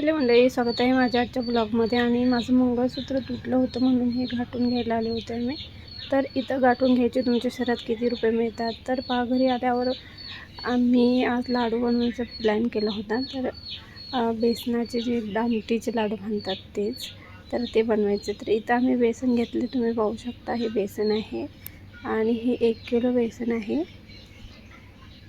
Hello मंडळी स्वागत आहे माझ्या आजच्या ब्लॉगमध्ये आणि माझं मंगळसूत्र तुटलं होतं म्हणून हे गाठून घ्यायला आले होते मी. तर इथं गाठून घ्यायचे तुमच्या शहरात किती रुपये मिळतात? तर पहा घरी आल्यावर आम्ही आज लाडू बनवायचा प्लॅन केला होता. तर बेसनाचे जे दामटीचे लाडू म्हणतात तेच. तर ते बनवायचे. तर इथं आम्ही बेसन घेतले. तुम्ही पाहू शकता हे बेसन आहे. आणि हे एक किलो बेसन आहे.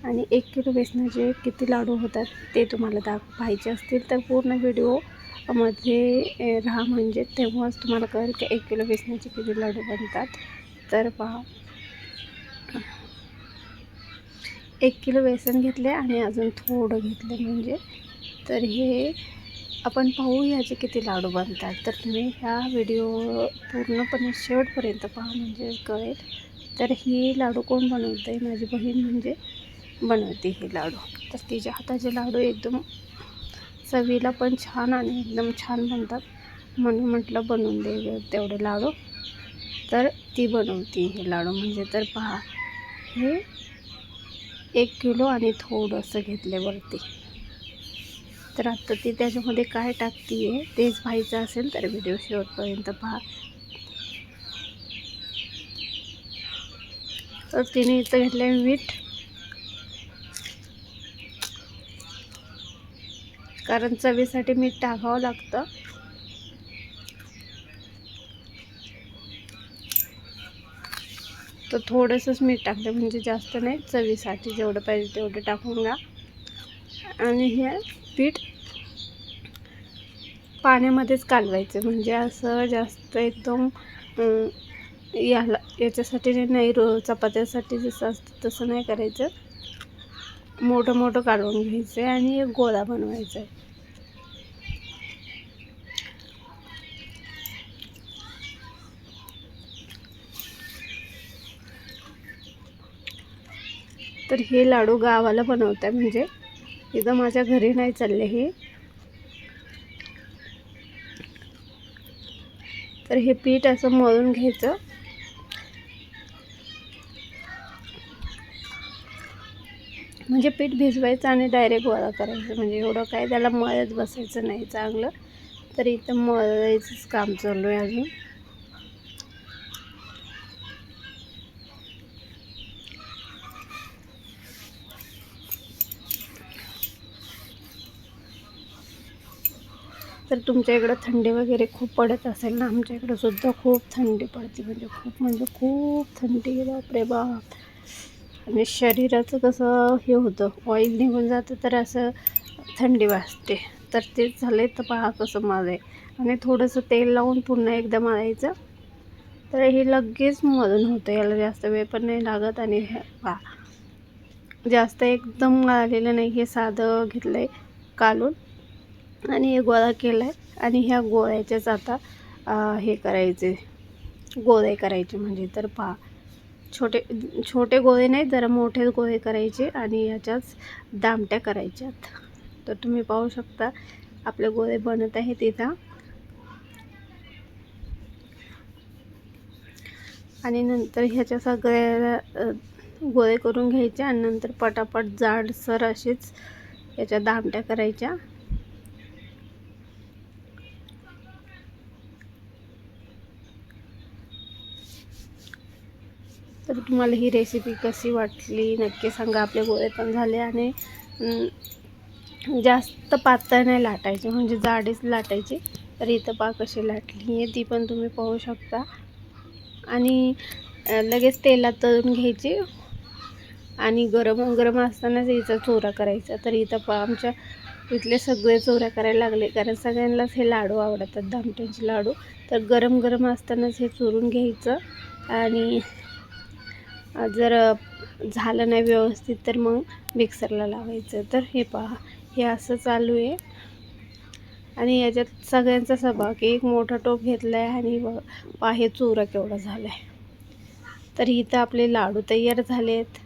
आणि एक किलो बेसनाचे किती लाडू होतात ते तुम्हाला दाख पाहायचे असतील तर पूर्ण व्हिडिओमध्ये राहा म्हणजे तेव्हाच तुम्हाला कळेल की एक किलो बेसनाचे किती लाडू बनतात. तर पहा. एक किलो बेसन घेतले आणि अजून थोडं घेतलं म्हणजे. तर हे आपण पाहू ह्याचे किती लाडू बनतात. तर तुम्ही ह्या व्हिडिओ पूर्णपणे शेवटपर्यंत पहा म्हणजे कळेल. तर ही लाडू कोण बनवतं आहे माझी बहीण म्हणजे बनवते हे लाडू. तर तिच्या हाताचे लाडू एकदम चवीला पण छान आणि एकदम छान बनतात. म्हणून म्हटलं बनवून दे तेवढे लाडू. तर ती बनवते हे लाडू. म्हणजे तर पहा हे एक किलो आणि थोडंसं घेतले वरती. तर आता ती त्याच्यामध्ये काय टाकते आहे तेच पाहायचं असेल तर व्हिडिओ शेवटपर्यंत पहा. तर तिने इथं घेतलं आहे मीठ. कारण चवीसाठी मीठ टाकावं लागतं. तर थोडंसंच मीठ टाकलं म्हणजे जास्त नाही चवीसाठी जेवढं पाहिजे तेवढं टाकून घ्या. आणि हे पीठ पाण्यामध्येच कालवायचं म्हणजे असं जास्त एकदम याला याच्यासाठी नाही रो चपात्यासाठी जसं असतं तसं नाही करायचं. मोठं मोठं काढून घ्यायचं आहे आणि एक गोळा बनवायचा आहे तर हे लाडू गावाला बनवत आहे म्हणजे इथं माझ्या घरी नाही चालले हे. तर हे पीठ असं मळून घ्यायचं. म्हणजे पीठ भिजवायचं आणि डायरेक्ट गोळा करायचं. म्हणजे एवढं काय त्याला मळत बसायचं नाही चांगलं. तर इथं मळायचंच काम चालू आहे अजून. तर तुमच्या इकडं थंडी वगैरे खूप पडत असेल ना आमच्या इकडं सुद्धा खूप थंडी पडते. म्हणजे खूप म्हणजे खूप थंडी बापरे बाप. आणि शरीराचं कसं हे होतं ऑइल निघून जातं तर असं थंडी वाजते. तर तेच झाले तर पहा कसं माझं आणि थोडंसं तेल लावून पुन्हा एकदा मारायचं तर हे लगेच मधून होतं याला जास्त वेळ पण नाही लागत. आणि हे पहा जास्त एकदम मळालेलं नाही हे साधं घेतलं आहे कालून. आणि हे गोळा केला आहे आणि ह्या गोळ्याच्याच आता हे करायचे गोळे करायचे म्हणजे. तर पहा छोटे छोटे गोळे नाही जरा मोठे गोळे करायचे आणि ह्याच्याच दामट्या करायच्यात. तर तुम्ही पाहू शकता आपले गोळे बनत आहेत इथं. आणि नंतर ह्याच्या सगळ्या गोळे करून घ्यायचे आणि नंतर पटापट जाडसर असेच याच्या दामट्या करायच्या. तर तुम्हाला ही रेसिपी कशी वाटली नक्की सांगा. आपले गोळे पण झाले आणि जास्त पातळ नाही लाटायचे. म्हणजे जाडीच लाटायची. तर इथं पा कशी लाटली आहे. ती पण तुम्ही पाहू शकता. आणि लगेच तेलात तळून घ्यायची. आणि गरम गरम असतानाच हिचा चोरा करायचा. तर इथं पा आमच्या इथले सगळे चोऱ्या करायला लागले. कारण सगळ्यांनाच हे लाडू आवडतात. दामट्यांचे लाडू. तर गरम गरम असतानाच हे चोरून घ्यायचं. आणि जर झालं नाही व्यवस्थित तर मग मिक्सरला लावायचं. तर हे पहा हे असं चालू आहे. आणि याच्यात सगळ्यांचा सहभाग एक मोठा टोप घेतला आहे आणि ब- पहा हे चुरा केवढा झाला आहे तर इथं आपले लाडू तयार झाले आहेत